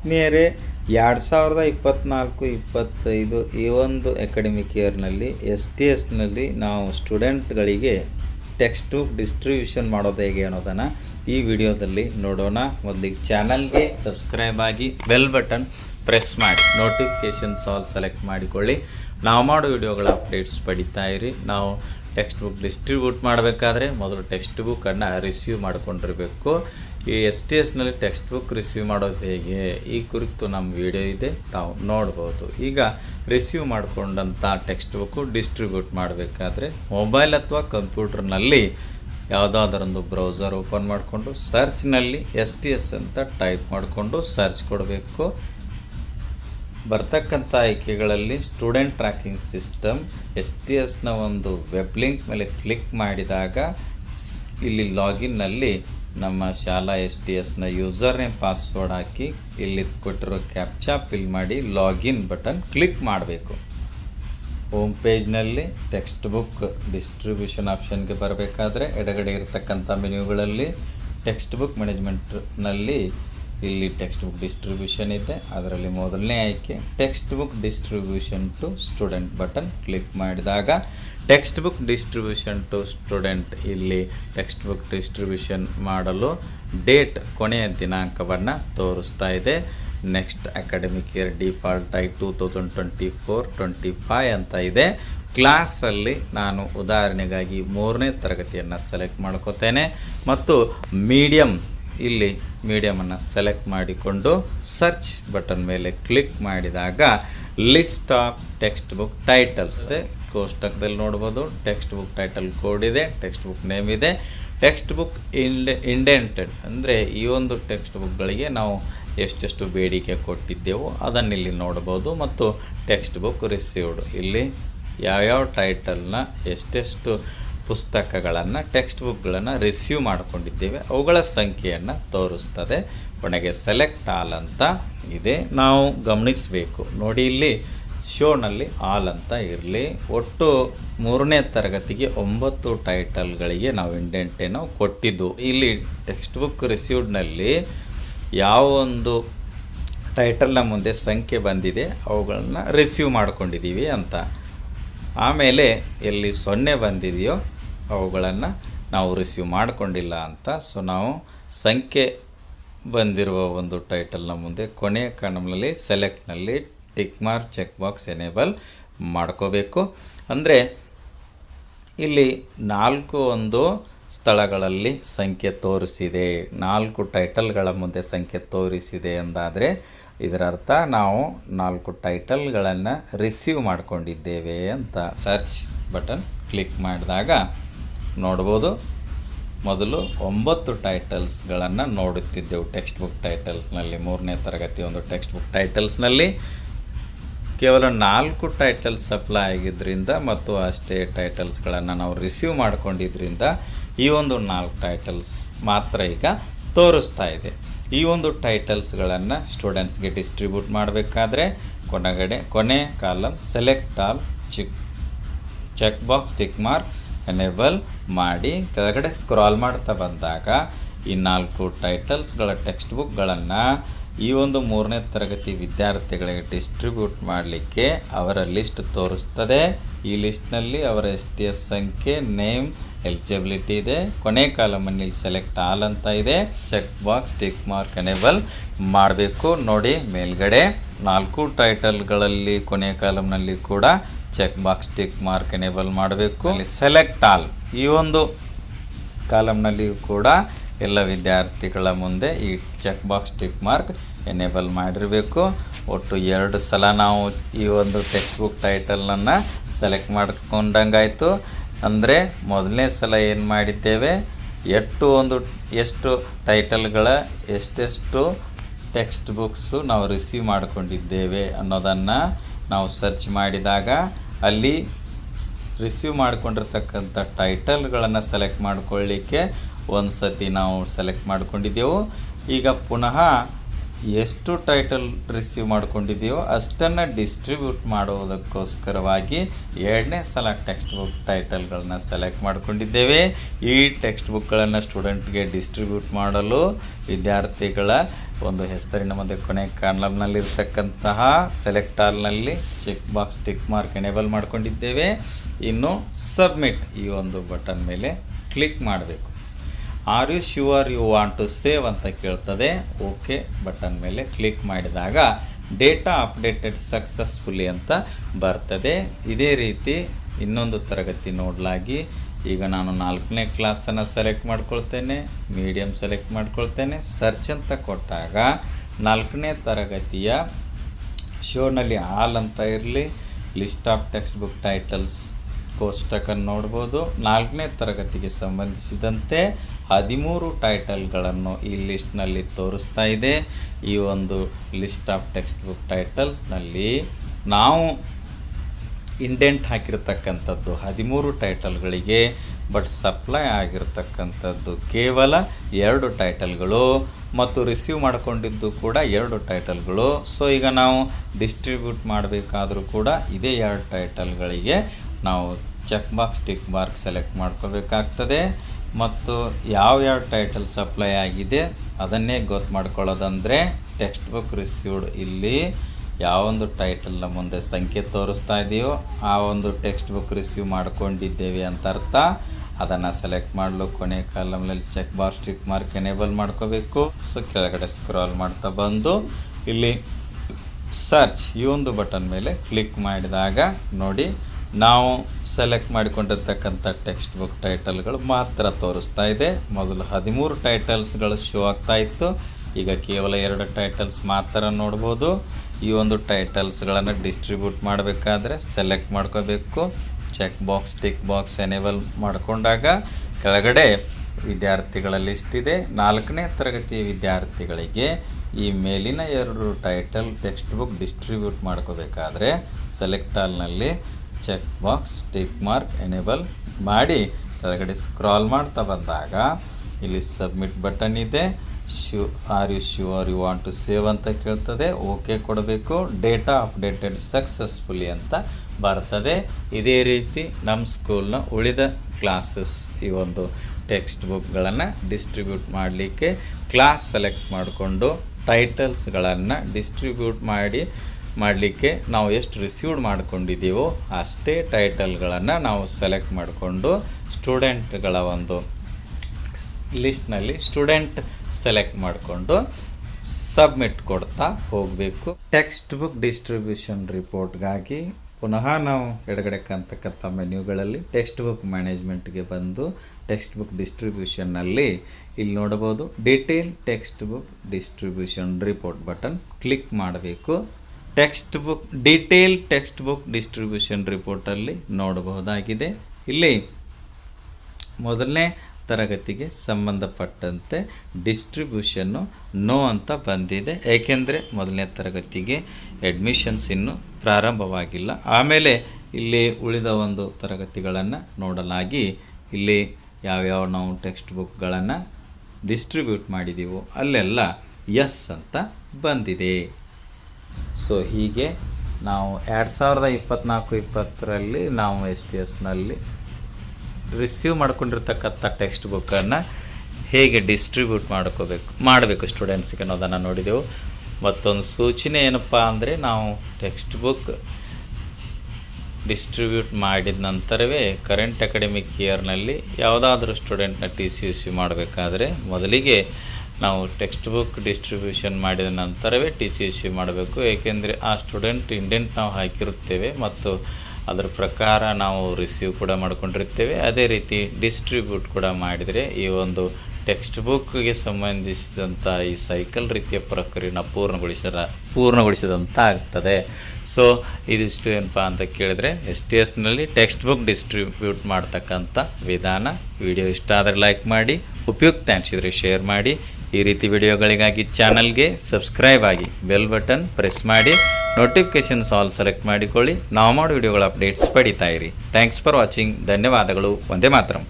ಮೇರೆ ಎರಡು ಸಾವಿರದ ಇಪ್ಪತ್ತ್ನಾಲ್ಕು ಇಪ್ಪತ್ತೈದು ಈ ಒಂದು ಅಕಾಡೆಮಿಕ್ ಇಯರ್ನಲ್ಲಿ ಎಸ್ ಟಿ ಎಸ್ನಲ್ಲಿ ನಾವು ಸ್ಟೂಡೆಂಟ್ಗಳಿಗೆ ಟೆಕ್ಸ್ಟ್ ಬುಕ್ ಡಿಸ್ಟ್ರಿಬ್ಯೂಷನ್ ಮಾಡೋದು ಹೇಗೆ ಅನ್ನೋದನ್ನು ಈ ವಿಡಿಯೋದಲ್ಲಿ ನೋಡೋಣ. ಮೊದಲಿಗೆ ಚಾನಲ್ಗೆ ಸಬ್ಸ್ಕ್ರೈಬ್ ಆಗಿ ಬೆಲ್ ಬಟನ್ ಪ್ರೆಸ್ ಮಾಡಿ ನೋಟಿಫಿಕೇಷನ್ಸ್ ಆಲ್ ಸೆಲೆಕ್ಟ್ ಮಾಡಿಕೊಳ್ಳಿ. ನಾವು ಮಾಡೋ ವಿಡಿಯೋಗಳ ಅಪ್ಡೇಟ್ಸ್ ಪಡಿತಾ ಇರಿ. ನಾವು ಟೆಕ್ಸ್ಟ್ ಬುಕ್ ಡಿಸ್ಟ್ರಿಬ್ಯೂಟ್ ಮಾಡಬೇಕಾದ್ರೆ ಮೊದಲು ಟೆಕ್ಸ್ಟ್ ಬುಕ್ಕನ್ನು ರಿಸೀವ್ ಮಾಡ್ಕೊಂಡಿರಬೇಕು. ಈ ಎಸ್ ಟಿ ಎಸ್ನಲ್ಲಿ ಟೆಕ್ಸ್ಟ್ ಬುಕ್ ರಿಸೀವ್ ಮಾಡೋದು ಹೇಗೆ? ಈ ಕುರಿತು ನಮ್ಮ ವಿಡಿಯೋ ಇದೆ, ತಾವು ನೋಡ್ಬೋದು. ಈಗ ರಿಸೀವ್ ಮಾಡಿಕೊಂಡಂಥ ಟೆಕ್ಸ್ಟ್ ಬುಕ್ಕು ಡಿಸ್ಟ್ರಿಬ್ಯೂಟ್ ಮಾಡಬೇಕಾದ್ರೆ ಮೊಬೈಲ್ ಅಥವಾ ಕಂಪ್ಯೂಟರ್ನಲ್ಲಿ ಯಾವುದಾದ್ರೊಂದು ಬ್ರೌಸರ್ ಓಪನ್ ಮಾಡಿಕೊಂಡು ಸರ್ಚ್ನಲ್ಲಿ ಎಸ್ ಟಿ ಎಸ್ ಅಂತ ಟೈಪ್ ಮಾಡಿಕೊಂಡು ಸರ್ಚ್ ಕೊಡಬೇಕು. ಬರ್ತಕ್ಕಂಥ ಆಯ್ಕೆಗಳಲ್ಲಿ student tracking system S T ಎಸ್ನ ಒಂದು ವೆಬ್ ಲಿಂಕ್ ಮೇಲೆ ಕ್ಲಿಕ್ ಮಾಡಿದಾಗ ಇಲ್ಲಿ ಲಾಗಿನ್ನಲ್ಲಿ ನಮ್ಮ ಶಾಲಾ ಎಸ್ ಟಿ ಎಸ್ನ ಯೂಸರ್ ನೇಮ್ ಪಾಸ್ವರ್ಡ್ ಹಾಕಿ ಇಲ್ಲಿ ಕೊಟ್ಟಿರೋ ಕ್ಯಾಪ್ಚಾ ಫಿಲ್ ಮಾಡಿ ಲಾಗಿನ್ ಬಟನ್ ಕ್ಲಿಕ್ ಮಾಡಬೇಕು. ಹೋಮ್ ಪೇಜ್ನಲ್ಲಿ ಟೆಕ್ಸ್ಟ್ ಬುಕ್ ಡಿಸ್ಟ್ರಿಬ್ಯೂಷನ್ ಆಪ್ಷನ್ಗೆ ಬರಬೇಕಾದ್ರೆ ಎಡಗಡೆ ಇರತಕ್ಕಂಥ ಮೆನ್ಯೂಗಳಲ್ಲಿ ಟೆಕ್ಸ್ಟ್ ಬುಕ್ ಮ್ಯಾನೇಜ್ಮೆಂಟ್ನಲ್ಲಿ ಇಲ್ಲಿ ಟೆಕ್ಸ್ಟ್ ಬುಕ್ ಡಿಸ್ಟ್ರಿಬ್ಯೂಷನ್ ಇದೆ. ಅದರಲ್ಲಿ ಮೊದಲನೇ ಆಯ್ಕೆ text book distribution to student button click ಮಾಡಿದಾಗ text book distribution to student ಇಲ್ಲಿ ಟೆಕ್ಸ್ಟ್ ಬುಕ್ ಡಿಸ್ಟ್ರಿಬ್ಯೂಷನ್ ಮಾಡಲು ಡೇಟ್ ಕೊನೆಯ ದಿನಾಂಕವನ್ನು ತೋರಿಸ್ತಾ ಇದೆ. ನೆಕ್ಸ್ಟ್ ಅಕಾಡೆಮಿಕ್ ಇಯರ್ ಡಿಫಾಲ್ಟ್ ಆಗಿ two thousand twenty four twenty five ಅಂತ ಇದೆ. ಕ್ಲಾಸಲ್ಲಿ ನಾನು ಉದಾಹರಣೆಗಾಗಿ ಮೂರನೇ ತರಗತಿಯನ್ನು ಸೆಲೆಕ್ಟ್ ಮಾಡ್ಕೋತೇನೆ. ಮತ್ತು ಮೀಡಿಯಮ್ ಇಲ್ಲಿ ಮೀಡಿಯಮನ್ನು ಸೆಲೆಕ್ಟ್ ಮಾಡಿಕೊಂಡು ಸರ್ಚ್ ಬಟನ್ ಮೇಲೆ ಕ್ಲಿಕ್ ಮಾಡಿದಾಗ list of text book titles ಇದೆ ಕೋಷ್ಟಕದಲ್ಲಿ ನೋಡ್ಬೋದು ಟೆಕ್ಸ್ಟ್ ಬುಕ್ ಟೈಟಲ್ ಕೋಡ್ ಇದೆ ಟೆಕ್ಸ್ಟ್ ಬುಕ್ ನೇಮ್ ಇದೆ. ಟೆಕ್ಸ್ಟ್ ಬುಕ್ ಇಂಡೆ ಇಂಡೆಂಟೆಡ್ ಅಂದರೆ ಈ ಒಂದು ಟೆಕ್ಸ್ಟ್ ಬುಕ್ಗಳಿಗೆ ನಾವು ಎಷ್ಟೆಷ್ಟು ಬೇಡಿಕೆ ಕೊಟ್ಟಿದ್ದೆವು ಅದನ್ನು ಇಲ್ಲಿ ನೋಡ್ಬೋದು. ಮತ್ತು ಟೆಕ್ಸ್ಟ್ ಬುಕ್ ರಿಸೀವ್ಡ್ ಇಲ್ಲಿ ಯಾವ್ಯಾವ ಟೈಟಲ್ನ ಎಷ್ಟೆಷ್ಟು ಪುಸ್ತಕಗಳನ್ನು ಟೆಕ್ಸ್ಟ್ ಬುಕ್ಗಳನ್ನು ರಿಸೀವ್ ಮಾಡಿಕೊಂಡಿದ್ದೇವೆ. ಅವುಗಳ ಸಂಖ್ಯೆಯನ್ನು ತೋರಿಸ್ತದೆ. ಕೊನೆಗೆ ಸೆಲೆಕ್ಟ್ ಆಲ್ ಅಂತ ಇದೆ. ನಾವು ಗಮನಿಸಬೇಕು. ನೋಡಿ ಇಲ್ಲಿ ಶೋನಲ್ಲಿ ಆಲ್ ಅಂತ ಇರಲಿ. ಒಟ್ಟು ಮೂರನೇ ತರಗತಿಗೆ ಒಂಬತ್ತು ಟೈಟಲ್ಗಳಿಗೆ ನಾವು ಇಂಡೆಂಟೆ ನಾವು ಕೊಟ್ಟಿದ್ದು. ಇಲ್ಲಿ ಟೆಕ್ಸ್ಟ್ ಬುಕ್ ರಿಸೀವ್ಡ್ನಲ್ಲಿ ಯಾವ ಒಂದು ಟೈಟಲ್ನ ಮುಂದೆ ಸಂಖ್ಯೆ ಬಂದಿದೆ, ಅವುಗಳನ್ನ ರಿಸೀವ್ ಮಾಡ್ಕೊಂಡಿದ್ದೀವಿ ಅಂತ. ಆಮೇಲೆ ಎಲ್ಲಿ ಸೊನ್ನೆ ಬಂದಿದೆಯೋ ಅವುಗಳನ್ನು ನಾವು ರಿಸೀವ್ ಮಾಡಿಕೊಂಡಿಲ್ಲ ಅಂತ. ಸೊ ನಾವು ಸಂಖ್ಯೆ ಬಂದಿರುವ ಒಂದು ಟೈಟಲ್ನ ಮುಂದೆ ಕೊನೆಯ ಕಾಲಮ್ನಲ್ಲಿ ಸೆಲೆಕ್ಟ್ನಲ್ಲಿ tick mark check box enable ಮಾಡ್ಕೋಬೇಕು. ಅಂದರೆ ಇಲ್ಲಿ ನಾಲ್ಕು ಒಂದು ಸ್ಥಳಗಳಲ್ಲಿ ಸಂಖ್ಯೆ ತೋರಿಸಿದೆ. ನಾಲ್ಕು ಟೈಟಲ್ಗಳ ಮುಂದೆ ಸಂಖ್ಯೆ ತೋರಿಸಿದೆ ಎಂದಾದರೆ ಇದರ ಅರ್ಥ ನಾವು ನಾಲ್ಕು ಟೈಟಲ್ಗಳನ್ನು ರಿಸೀವ್ ಮಾಡಿಕೊಂಡಿದ್ದೇವೆ ಅಂತ. ಸರ್ಚ್ ಬಟನ್ ಕ್ಲಿಕ್ ಮಾಡಿದಾಗ ನೋಡ್ಬೋದು. ಮೊದಲು ಒಂಬತ್ತು ಟೈಟಲ್ಸ್ಗಳನ್ನು ನೋಡುತ್ತಿದ್ದೆವು. ಟೆಕ್ಸ್ಟ್ ಬುಕ್ ಟೈಟಲ್ಸ್ನಲ್ಲಿ ಮೂರನೇ ತರಗತಿ ಒಂದು ಟೆಕ್ಸ್ಟ್ ಬುಕ್ ಟೈಟಲ್ಸ್ನಲ್ಲಿ ಕೇವಲ ನಾಲ್ಕು ಟೈಟಲ್ಸ್ ಸಪ್ಲೈ ಆಗಿದ್ದರಿಂದ ಮತ್ತು ಅಷ್ಟೇ ಟೈಟಲ್ಸ್ಗಳನ್ನು ನಾವು ರಿಸೀವ್ ಮಾಡ್ಕೊಂಡಿದ್ದರಿಂದ ಈ ಒಂದು ನಾಲ್ಕು ಟೈಟಲ್ಸ್ ಮಾತ್ರ ಈಗ ತೋರಿಸ್ತಾ ಇದೆ. ಈ ಒಂದು ಟೈಟಲ್ಸ್ಗಳನ್ನು ಸ್ಟೂಡೆಂಟ್ಸ್ಗೆ ಡಿಸ್ಟ್ರಿಬ್ಯೂಟ್ ಮಾಡಬೇಕಾದ್ರೆ ಕೊನೆಗಡೆ ಕೊನೆ column select all check check box tick mark enable ಮಾಡಿ ಕೆಳಗಡೆ ಸ್ಕ್ರಾಲ್ ಮಾಡ್ತಾ ಬಂದಾಗ ಈ ನಾಲ್ಕು ಟೈಟಲ್ಸ್ಗಳ ಟೆಕ್ಸ್ಟ್ ಬುಕ್ಗಳನ್ನು ಈ ಒಂದು ಮೂರನೇ ತರಗತಿ ವಿದ್ಯಾರ್ಥಿಗಳಿಗೆ ಡಿಸ್ಟ್ರಿಬ್ಯೂಟ್ ಮಾಡಲಿಕ್ಕೆ ಅವರ ಲಿಸ್ಟ್ ತೋರಿಸ್ತದೆ. ಈ ಲಿಸ್ಟ್ನಲ್ಲಿ ಅವರ ಎಸ್ ಟಿ ಎಸ್ ಸಂಖ್ಯೆ ನೇಮ್ ಎಲಿಜಿಬಿಲಿಟಿ ಇದೆ. ಕೊನೆ ಕಾಲಮಲ್ಲಿ ಸೆಲೆಕ್ಟ್ ಆಲ್ ಅಂತ ಇದೆ. Check box tick mark enable ಮಾಡಬೇಕು. ನೋಡಿ ಮೇಲ್ಗಡೆ ನಾಲ್ಕು ಟೈಟಲ್ಗಳಲ್ಲಿ ಕೊನೆ ಕಾಲಮ್ನಲ್ಲಿ ಕೂಡ check box tick mark enable ಮಾಡಬೇಕು. ಸೆಲೆಕ್ಟ್ ಆಲ್ ಈ ಒಂದು ಕಾಲಮ್ನಲ್ಲಿಯೂ ಕೂಡ ಎಲ್ಲ ವಿದ್ಯಾರ್ಥಿಗಳ ಮುಂದೆ ಈ check box tick mark enable ಮಾಡಿರಬೇಕು. ಒಟ್ಟು ಎರಡು ಸಲ ನಾವು ಈ ಒಂದು ಟೆಕ್ಸ್ಟ್ ಬುಕ್ ಟೈಟಲನ್ನು ಸೆಲೆಕ್ಟ್ ಮಾಡ್ಕೊಂಡಂಗಾಯಿತು. ಅಂದರೆ ಮೊದಲನೇ ಸಲ ಏನು ಮಾಡಿದ್ದೇವೆ? ಎಷ್ಟು ಒಂದು, ಎಷ್ಟು ಟೈಟಲ್ಗಳ ಎಷ್ಟೆಷ್ಟು ಟೆಕ್ಸ್ಟ್ ಬುಕ್ಸು ನಾವು ರಿಸೀವ್ ಮಾಡಿಕೊಂಡಿದ್ದೇವೆ ಅನ್ನೋದನ್ನು ನಾವು ಸರ್ಚ್ ಮಾಡಿದಾಗ ಅಲ್ಲಿ ರಿಸೀವ್ ಮಾಡಿಕೊಂಡಿರ್ತಕ್ಕಂಥ ಟೈಟಲ್ಗಳನ್ನು ಸೆಲೆಕ್ಟ್ ಮಾಡಿಕೊಳ್ಳಿಕ್ಕೆ ಒಂದು ಸತಿ ನಾವು ಸೆಲೆಕ್ಟ್ ಮಾಡ್ಕೊಂಡಿದ್ದೆವು. ಈಗ ಪುನಃ ಎಷ್ಟು ಟೈಟಲ್ ರಿಸೀವ್ ಮಾಡ್ಕೊಂಡಿದ್ದೀವೋ ಅಷ್ಟನ್ನು ಡಿಸ್ಟ್ರಿಬ್ಯೂಟ್ ಮಾಡುವುದಕ್ಕೋಸ್ಕರವಾಗಿ ಎರಡನೇ ಸಲ ಟೆಕ್ಸ್ಟ್ ಬುಕ್ ಟೈಟಲ್ಗಳನ್ನ ಸೆಲೆಕ್ಟ್ ಮಾಡಿಕೊಂಡಿದ್ದೇವೆ. ಈ ಟೆಕ್ಸ್ಟ್ ಬುಕ್ಗಳನ್ನು ಸ್ಟೂಡೆಂಟ್ಗೆ ಡಿಸ್ಟ್ರಿಬ್ಯೂಟ್ ಮಾಡಲು ವಿದ್ಯಾರ್ಥಿಗಳ ಒಂದು ಹೆಸರಿನ ಮುಂದೆ ಕೊನೆ ಕಾಲಮ್ನಲ್ಲಿರ್ತಕ್ಕಂತಹ select ಆಲ್ನಲ್ಲಿ check box tick mark enable ಮಾಡ್ಕೊಂಡಿದ್ದೇವೆ. ಇನ್ನು ಸಬ್ಮಿಟ್ ಈ ಒಂದು ಬಟನ್ ಮೇಲೆ ಕ್ಲಿಕ್ ಮಾಡಬೇಕು. Are you sure you want to save ಅಂತ ಕೇಳ್ತದೆ. ಓಕೆ ಬಟನ್ ಮೇಲೆ ಕ್ಲಿಕ್ ಮಾಡಿದಾಗ ಡೇಟಾ ಅಪ್ಡೇಟೆಡ್ ಸಕ್ಸಸ್ಫುಲಿ ಅಂತ ಬರ್ತದೆ. ಇದೇ ರೀತಿ ಇನ್ನೊಂದು ತರಗತಿ ನೋಡಲಾಗಿ. ಈಗ ನಾನು ನಾಲ್ಕನೇ ಕ್ಲಾಸನ್ನು ಸೆಲೆಕ್ಟ್ ಮಾಡ್ಕೊಳ್ತೇನೆ. ಮೀಡಿಯಮ್ ಸೆಲೆಕ್ಟ್ ಮಾಡ್ಕೊಳ್ತೇನೆ. ಸರ್ಚ್ ಅಂತ ಕೊಟ್ಟಾಗ ನಾಲ್ಕನೇ ತರಗತಿಯ ಶೋನಲ್ಲಿ ಆಲ್ ಅಂತ ಇರಲಿ. List of text book titles ಕೋಷ್ಟಕನ್ನು ನೋಡ್ಬೋದು. ನಾಲ್ಕನೇ ತರಗತಿಗೆ ಸಂಬಂಧಿಸಿದಂತೆ ಹದಿಮೂರು ಟೈಟಲ್ಗಳನ್ನು ಈ ಲಿಸ್ಟ್ನಲ್ಲಿ ತೋರಿಸ್ತಾ ಇದೆ. ಈ ಒಂದು ಲಿಸ್ಟ್ ಆಫ್ ಟೆಕ್ಸ್ಟ್ ಬುಕ್ ಟೈಟಲ್ಸ್ನಲ್ಲಿ ನಾವು ಇಂಡೆಂಟ್ ಹಾಕಿರ್ತಕ್ಕಂಥದ್ದು ಹದಿಮೂರು ಟೈಟಲ್ಗಳಿಗೆ, ಬಟ್ ಸಪ್ಲೈ ಆಗಿರ್ತಕ್ಕಂಥದ್ದು ಕೇವಲ ಎರಡು ಟೈಟಲ್ಗಳು ಮತ್ತು ರಿಸೀವ್ ಮಾಡಿಕೊಂಡಿದ್ದು ಕೂಡ ಎರಡು ಟೈಟಲ್ಗಳು. ಸೊ ಈಗ ನಾವು ಡಿಸ್ಟ್ರಿಬ್ಯೂಟ್ ಮಾಡಬೇಕಾದರೂ ಕೂಡ ಇದೇ ಎರಡು ಟೈಟಲ್ಗಳಿಗೆ ನಾವು check box, tick mark select ಮಾಡ್ಕೋಬೇಕಾಗ್ತದೆ. ಮತ್ತು ಯಾವ್ಯಾವ ಯಾವ ಟೈಟಲ್ ಸಪ್ಲೈ ಆಗಿದೆ ಅದನ್ನೇ ಗೊತ್ತು ಮಾಡ್ಕೊಳ್ಳೋದಂದರೆ ಟೆಕ್ಸ್ಟ್ ಬುಕ್ ರಿಸೀವ್ಡ್ ಇಲ್ಲಿ ಯಾವೊಂದು ಟೈಟಲ್ನ ಮುಂದೆ ಸಂಖ್ಯೆ ತೋರಿಸ್ತಾ ಇದೆಯೋ ಆ ಒಂದು ಟೆಕ್ಸ್ಟ್ ಬುಕ್ ರಿಸೀವ್ ಮಾಡ್ಕೊಂಡಿದ್ದೇವೆ ಅಂತ ಅರ್ಥ. ಅದನ್ನು ಸೆಲೆಕ್ಟ್ ಮಾಡಲು, ಕೊನೆ ಕಾಲಮ್ನಲ್ಲಿ check box tick mark enable ಮಾಡ್ಕೋಬೇಕು. ಸೊ ಕೆಳಗಡೆ ಸ್ಕ್ರಾಲ್ ಮಾಡ್ತಾ ಬಂದು ಇಲ್ಲಿ ಸರ್ಚ್ ಈ ಒಂದು ಬಟನ್ ಮೇಲೆ ಕ್ಲಿಕ್ ಮಾಡಿದಾಗ ನೋಡಿ ನಾವು ಸೆಲೆಕ್ಟ್ ಮಾಡಿಕೊಂಡಿರ್ತಕ್ಕಂಥ ಟೆಕ್ಸ್ಟ್ ಬುಕ್ ಟೈಟಲ್ಗಳು ಮಾತ್ರ ತೋರಿಸ್ತಾ ಇದೆ. ಮೊದಲು ಹದಿಮೂರು ಟೈಟಲ್ಸ್ಗಳು ಶೋ ಆಗ್ತಾ ಇತ್ತು. ಈಗ ಕೇವಲ ಎರಡು ಟೈಟಲ್ಸ್ ಮಾತ್ರ ನೋಡ್ಬೋದು. ಈ ಒಂದು ಟೈಟಲ್ಸ್ಗಳನ್ನು ಡಿಸ್ಟ್ರಿಬ್ಯೂಟ್ ಮಾಡಬೇಕಾದ್ರೆ ಸೆಲೆಕ್ಟ್ ಮಾಡ್ಕೋಬೇಕು. Check box tick box enable ಮಾಡಿಕೊಂಡಾಗ ಕೆಳಗಡೆ ವಿದ್ಯಾರ್ಥಿಗಳ ಲಿಸ್ಟ್ ಇದೆ. ನಾಲ್ಕನೇ ತರಗತಿಯ ವಿದ್ಯಾರ್ಥಿಗಳಿಗೆ ಈ ಮೇಲಿನ ಎರಡು ಟೈಟಲ್ ಟೆಕ್ಸ್ಟ್ ಬುಕ್ ಡಿಸ್ಟ್ರಿಬ್ಯೂಟ್ ಮಾಡ್ಕೋಬೇಕಾದ್ರೆ select ಆಲ್ನಲ್ಲಿ check box tick mark enable ಮಾಡಿ. ಕೆಳಗಡೆ ಸ್ಕ್ರಾಲ್ ಮಾಡ್ತಾ ಬಂದಾಗ ಇಲ್ಲಿ ಸಬ್ಮಿಟ್ ಬಟನ್ ಇದೆ. ಶ್ಯೂ are you sure you want to save ಅಂತ ಕೇಳ್ತದೆ. ಓಕೆ ಕೊಡಬೇಕು. ಡೇಟಾ ಅಪ್ಡೇಟೆಡ್ ಸಕ್ಸಸ್ಫುಲಿ ಅಂತ ಬರ್ತದೆ. ಇದೇ ರೀತಿ ನಮ್ಮ ಸ್ಕೂಲ್ನ ಉಳಿದ ಕ್ಲಾಸಸ್ ಈ ಒಂದು ಟೆಕ್ಸ್ಟ್ ಬುಕ್ಗಳನ್ನು ಡಿಸ್ಟ್ರಿಬ್ಯೂಟ್ ಮಾಡಲಿಕ್ಕೆ ಕ್ಲಾಸ್ ಸೆಲೆಕ್ಟ್ ಮಾಡಿಕೊಂಡು ಟೈಟಲ್ಸ್ಗಳನ್ನು ಡಿಸ್ಟ್ರಿಬ್ಯೂಟ್ ಮಾಡಿ ಮಾಡಲಿಕ್ಕೆ ನಾವು ಎಷ್ಟು ರಿಸೀವ್ಡ್ ಮಾಡ್ಕೊಂಡಿದ್ದೀವೋ ಅಷ್ಟೇ ಟೈಟಲ್ಗಳನ್ನು ನಾವು ಸೆಲೆಕ್ಟ್ ಮಾಡಿಕೊಂಡು ಸ್ಟೂಡೆಂಟ್ಗಳ ಒಂದು ಲಿಸ್ಟ್ನಲ್ಲಿ ಸ್ಟೂಡೆಂಟ್ ಸೆಲೆಕ್ಟ್ ಮಾಡಿಕೊಂಡು ಸಬ್ಮಿಟ್ ಕೊಡ್ತಾ ಹೋಗಬೇಕು. ಟೆಕ್ಸ್ಟ್ ಬುಕ್ ಡಿಸ್ಟ್ರಿಬ್ಯೂಷನ್ ರಿಪೋರ್ಟ್ಗಾಗಿ ಪುನಃ ನಾವು ಎಡಗಡೆ ಕಾಣ್ತಕ್ಕಂಥ ಮೆನ್ಯೂಗಳಲ್ಲಿ ಟೆಕ್ಸ್ಟ್ ಬುಕ್ ಮ್ಯಾನೇಜ್ಮೆಂಟ್ಗೆ ಬಂದು ಟೆಕ್ಸ್ಟ್ ಬುಕ್ ಡಿಸ್ಟ್ರಿಬ್ಯೂಷನ್ನಲ್ಲಿ ಇಲ್ಲಿ ನೋಡ್ಬೋದು detail text book distribution report button click ಮಾಡಬೇಕು. Text book detail text book distribution ರಿಪೋರ್ಟಲ್ಲಿ ನೋಡಬಹುದಾಗಿದೆ. ಇಲ್ಲಿ ಮೊದಲನೇ ತರಗತಿಗೆ ಸಂಬಂಧಪಟ್ಟಂತೆ ಡಿಸ್ಟ್ರಿಬ್ಯೂಷನ್ನು ನೋ ಅಂತ ಬಂದಿದೆ. ಏಕೆಂದರೆ ಮೊದಲನೇ ತರಗತಿಗೆ ಅಡ್ಮಿಷನ್ಸ್ ಇನ್ನೂ ಪ್ರಾರಂಭವಾಗಿಲ್ಲ. ಆಮೇಲೆ ಇಲ್ಲಿ ಉಳಿದ ಒಂದು ತರಗತಿಗಳನ್ನು ನೋಡಲಾಗಿ ಇಲ್ಲಿ ಯಾವ್ಯಾವ ನಾವು ಟೆಕ್ಸ್ಟ್ ಬುಕ್ಗಳನ್ನು ಡಿಸ್ಟ್ರಿಬ್ಯೂಟ್ ಮಾಡಿದ್ದೀವೋ ಅಲ್ಲೆಲ್ಲ ಎಸ್ ಅಂತ ಬಂದಿದೆ. ಸೊ ಹೀಗೆ ನಾವು ಎರಡು ಸಾವಿರದ ಇಪ್ಪತ್ತ್ನಾಲ್ಕು ಇಪ್ಪತ್ತರಲ್ಲಿ ನಾವು ಎಸ್ ಟಿ ಎಸ್ನಲ್ಲಿ ರಿಸೀವ್ ಮಾಡ್ಕೊಂಡಿರ್ತಕ್ಕಂಥ ಟೆಕ್ಸ್ಟ್ ಬುಕ್ಕನ್ನು ಹೇಗೆ ಡಿಸ್ಟ್ರಿಬ್ಯೂಟ್ ಮಾಡ್ಕೋಬೇಕು, ಮಾಡಬೇಕು ಸ್ಟೂಡೆಂಟ್ಸ್ಗೆ ಅನ್ನೋದನ್ನು ನೋಡಿದೆವು. ಮತ್ತೊಂದು ಸೂಚನೆ ಏನಪ್ಪ ಅಂದರೆ ನಾವು ಟೆಕ್ಸ್ಟ್ ಬುಕ್ ಡಿಸ್ಟ್ರಿಬ್ಯೂಟ್ ಮಾಡಿದ ನಂತರವೇ ಕರೆಂಟ್ ಅಕಾಡೆಮಿಕ್ ಇಯರ್ನಲ್ಲಿ ಯಾವುದಾದ್ರೂ ಸ್ಟೂಡೆಂಟ್ನ ಟಿ ಸಿ ಯು ಸಿ ಮಾಡಬೇಕಾದ್ರೆ ಮೊದಲಿಗೆ ನಾವು ಟೆಕ್ಸ್ಟ್ ಬುಕ್ ಡಿಸ್ಟ್ರಿಬ್ಯೂಷನ್ ಮಾಡಿದ ನಂತರವೇ ಟಿ ಸಿ ಸಿ ಮಾಡಬೇಕು. ಏಕೆಂದರೆ ಆ ಸ್ಟೂಡೆಂಟ್ ಇಂಡೆಂಟ್ ನಾವು ಹಾಕಿರುತ್ತೇವೆ ಮತ್ತು ಅದರ ಪ್ರಕಾರ ನಾವು ರಿಸೀವ್ ಕೂಡ ಮಾಡಿಕೊಂಡಿರ್ತೇವೆ ಅದೇ ರೀತಿ ಡಿಸ್ಟ್ರಿಬ್ಯೂಟ್ ಕೂಡ ಮಾಡಿದರೆ ಈ ಒಂದು ಟೆಕ್ಸ್ಟ್ ಬುಕ್ಗೆ ಸಂಬಂಧಿಸಿದಂಥ ಈ ಸೈಕಲ್ ರೀತಿಯ ಪ್ರಕ್ರಿಯೆನ ಪೂರ್ಣಗೊಳಿಸಿದ ಪೂರ್ಣಗೊಳಿಸಿದಂಥ ಆಗ್ತದೆ ಸೊ ಇದಿಷ್ಟು ಏನಪ್ಪ ಅಂತ ಕೇಳಿದರೆ ಎಸ್ ಟಿ ಎಸ್ನಲ್ಲಿ ಟೆಕ್ಸ್ಟ್ ಬುಕ್ ಡಿಸ್ಟ್ರಿಬ್ಯೂಟ್ ಮಾಡ್ತಕ್ಕಂಥ ವಿಧಾನ. ವಿಡಿಯೋ ಇಷ್ಟ ಆದರೆ ಲೈಕ್ ಮಾಡಿ, ಉಪಯುಕ್ತ ಅನಿಸಿದರೆ ಶೇರ್ ಮಾಡಿ. ಈ ರೀತಿ ವಿಡಿಯೋಗಳಿಗಾಗಿ ಚಾನಲ್ಗೆ ಸಬ್ಸ್ಕ್ರೈಬ್ ಆಗಿ ಬೆಲ್ ಬಟನ್ ಪ್ರೆಸ್ ಮಾಡಿ ನೋಟಿಫಿಕೇಶನ್ ಸಾಲ್ ಸೆಲೆಕ್ಟ್ ಮಾಡಿಕೊಳ್ಳಿ. ನಾವು ಮಾಡೋ ವಿಡಿಯೋಗಳ ಅಪ್ಡೇಟ್ಸ್ ಪಡಿತಾ ಇರಿ. ಥ್ಯಾಂಕ್ಸ್ ಫಾರ್ ವಾಚಿಂಗ್ ಧನ್ಯವಾದಗಳು. ಒಂದೇ ಮಾತ್ರಂ.